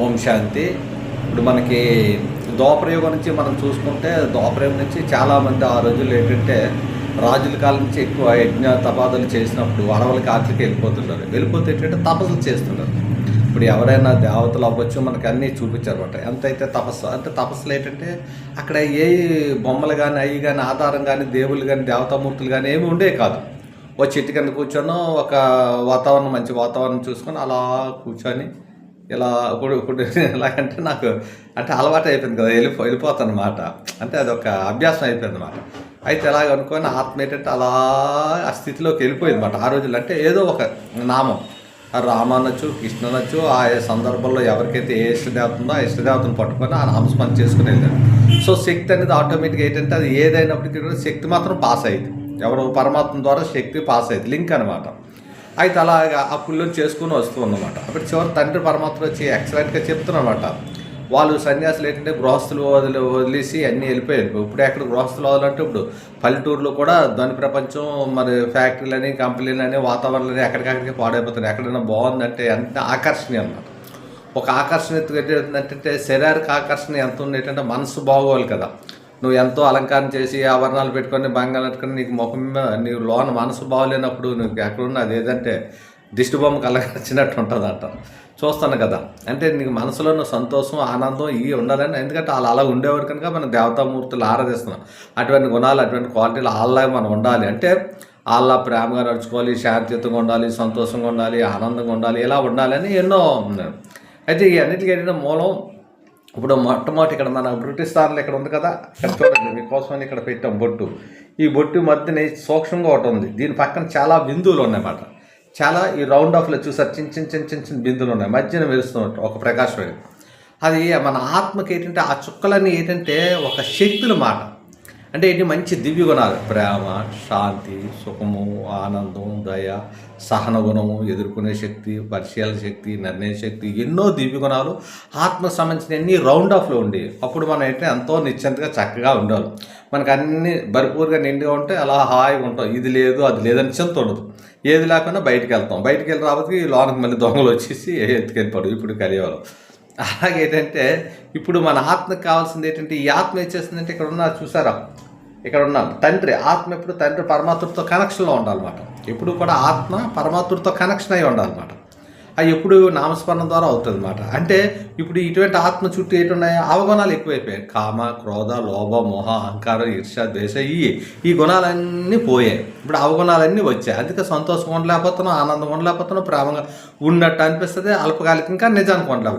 ఓం శాంతి. ఇప్పుడు మనకి దోపరయుగం నుంచి మనం చూసుకుంటే దోపరయుగం నుంచి చాలామంది ఆ రోజుల్లో ఏంటంటే రాజుల కాలం నుంచి ఎక్కువ యజ్ఞ తపాదులు చేసినప్పుడు అడవులకి ఆటలకి వెళ్ళిపోతుంటారు. వెళ్ళిపోతే ఏంటంటే తపస్సులు చేస్తుంటారు. ఇప్పుడు ఎవరైనా దేవతలు అవ్వచ్చు మనకి అన్నీ చూపించారు అనమాట ఎంతైతే తపస్సు అంటే తపస్సులు ఏంటంటే అక్కడ ఏ బొమ్మలు కానీ అవి కానీ ఆధారం కానీ దేవుళ్ళు కానీ దేవతామూర్తులు కానీ ఏమి ఉండే కాదు. ఓ చెట్టు కింద కూర్చొని ఒక వాతావరణం మంచి వాతావరణం చూసుకొని అలా కూర్చొని ఇలా ఇప్పుడు ఇప్పుడు ఎలాగంటే నాకు అంటే అలవాటు అయిపోయింది కదా వెళ్ళిపో వెళ్ళిపోతాను అనమాట అంటే అదొక అభ్యాసం అయిపోయింది అనమాట అయితే ఎలాగ అనుకొని ఆత్మ ఏంటంటే అలా ఆ స్థితిలోకి వెళ్ళిపోయింది అనమాట ఆ రోజుల్లో అంటే ఏదో ఒక నామం. రామ అనొచ్చు కృష్ణ అనొచ్చు ఆ సందర్భంలో ఎవరికైతే ఏ ఇష్టదేవత ఉందో ఆ ఇష్టదేవతను పట్టుకొని ఆ నామస్మరణ చేసుకుని వెళ్ళారు సో శక్తి అనేది ఆటోమేటిక్గా ఏంటంటే అది ఏదైనప్పటికీ శక్తి మాత్రం పాస్ అయ్యింది. ఎవరు పరమాత్మ ద్వారా శక్తి పాస్ అయ్యింది. లింక్ అనమాట అయితే అలాగా ఆ పుల్లని చేసుకుని వస్తుందన్నమాట అప్పుడు చివరి తండ్రి పరమాత్మ వచ్చి ఎక్సలెంట్గా చెప్తున్నమాట వాళ్ళు సన్యాసులు ఏంటంటే గృహస్థులు వదిలి వదిలేసి అన్నీ వెళ్ళిపోయారు. ఇప్పుడు ఎక్కడ గృహస్థులు వదలంటే ఇప్పుడు పల్లెటూరులో కూడా ధ్వని ప్రపంచం మరి ఫ్యాక్టరీలని కంపెనీలని వాతావరణాలని ఎక్కడికక్కడికి పాడైపోతున్నాయి. ఎక్కడైనా బాగుందంటే ఎంత ఆకర్షణీయం అన్నమాట. ఒక ఆకర్షణ ఏంటంటే శరీరానికి ఆకర్షణ ఎంత ఉంది ఏంటంటే మనసు బాగోవాలి కదా. నువ్వు ఎంతో అలంకారం చేసి ఆభరణాలు పెట్టుకొని బంగారం పెట్టుకొని నీకు ముఖం మీద నీ లోన మనసు బాగోలేనప్పుడు నువ్వు ఎక్కడున్నది ఏదంటే దిష్టి బొమ్మ కలగచ్చినట్టు ఉంటుంది అంట చూస్తాను కదా. అంటే నీకు మనసులో ఉన్న సంతోషం ఆనందం ఇవి ఉండాలని. ఎందుకంటే వాళ్ళు అలా ఉండేవారు కనుక మనం దేవతామూర్తులు ఆరాధిస్తున్నాం. అటువంటి గుణాలు అటువంటి క్వాలిటీలు వాళ్ళలాగా మనం ఉండాలి. అంటే వాళ్ళ ప్రేమగా నడుచుకోవాలి శాంతియుతంగా ఉండాలి సంతోషంగా ఉండాలి ఆనందంగా ఉండాలి ఇలా ఉండాలని ఎన్నో అయితే ఈ అన్నిటికీ మూలం ఇప్పుడు మొట్టమొదటి ఇక్కడ మన బ్రిటిష్ స్థానంలో ఇక్కడ ఉంది కదా? ఇక్కడ చూడండి మీకోసమని ఇక్కడ పెట్టాం బొట్టు. ఈ బొట్టు మధ్యన సూక్ష్మంగా ఒకటి ఉంది. దీని పక్కన చాలా బిందువులు ఉన్నాయన్నమాట. చాలా ఈ రౌండ్ ఆఫ్లో చూసారు చిన్న చిన్న చిన్న చిన్న చిన్న బిందువులు ఉన్నాయి. మధ్యన మెరుస్తున్నట్టు ఒక ప్రకాశం. అది మన ఆత్మకి ఏంటంటే ఆ చుక్కలన్నీ ఏంటంటే ఒక శక్తుల మాట. అంటే ఏంటి? మంచి దివ్య గుణాలు. ప్రేమ శాంతి సుఖము ఆనందం దయ సహన గుణము ఎదుర్కొనే శక్తి పరిచయాల శక్తి నిర్ణయ శక్తి ఎన్నో దివ్య గుణాలు ఆత్మకు సంబంధించిన అన్ని రౌండ్ ఆఫ్లో ఉండేవి. అప్పుడు మనం ఏంటంటే ఎంతో నిశ్చంతగా చక్కగా ఉండాలి మనకు అన్ని భరిపూర్గా నిండుగా ఉంటే అలా హాయిగా ఉంటాం. ఇది లేదు అది లేదని చింత ఉండదు. ఏది లేకుండా బయటికి వెళ్తాం. బయటికి వెళ్ళి రాబోతే లోనకి మళ్ళీ దొంగలు వచ్చేసి ఎత్తుకెళ్ళిపోడు. ఇప్పుడు కలియాలి అలాగే ఏంటంటే ఇప్పుడు మన ఆత్మకు కావాల్సింది ఏంటంటే ఈ ఆత్మ ఏం చేస్తుందంటే ఇక్కడ ఉన్న చూసారా? ఇక్కడ ఉన్నాం. తండ్రి ఆత్మ ఎప్పుడు తండ్రి పరమాత్మతో కనెక్షన్లో ఉండాలన్నమాట. ఎప్పుడు కూడా ఆత్మ పరమాత్మతో కనెక్షన్ అయి ఉండాలన్నమాట. అది ఎప్పుడు నామస్మరణ ద్వారా అవుతుంది అనమాట అంటే ఇప్పుడు ఇటువంటి ఆత్మ చుట్టూ ఏంటున్నాయి? అవగుణాలు ఎక్కువైపోయాయి. కామ క్రోధ లోభ మోహ అహంకారం ఈర్ష ద్వేష ఈ ఈ గుణాలన్నీ పోయాయి. ఇప్పుడు అవగుణాలన్నీ వచ్చాయి. అందుకే సంతోషం ఉండలేకపోతున్నాం ఆనందం ఉండలేకపోతున్నాం ప్రేమగా ఉన్నట్టు అనిపిస్తుంది అల్పకాలికంగా నిజానికి ఉండలేకపోతున్నాం.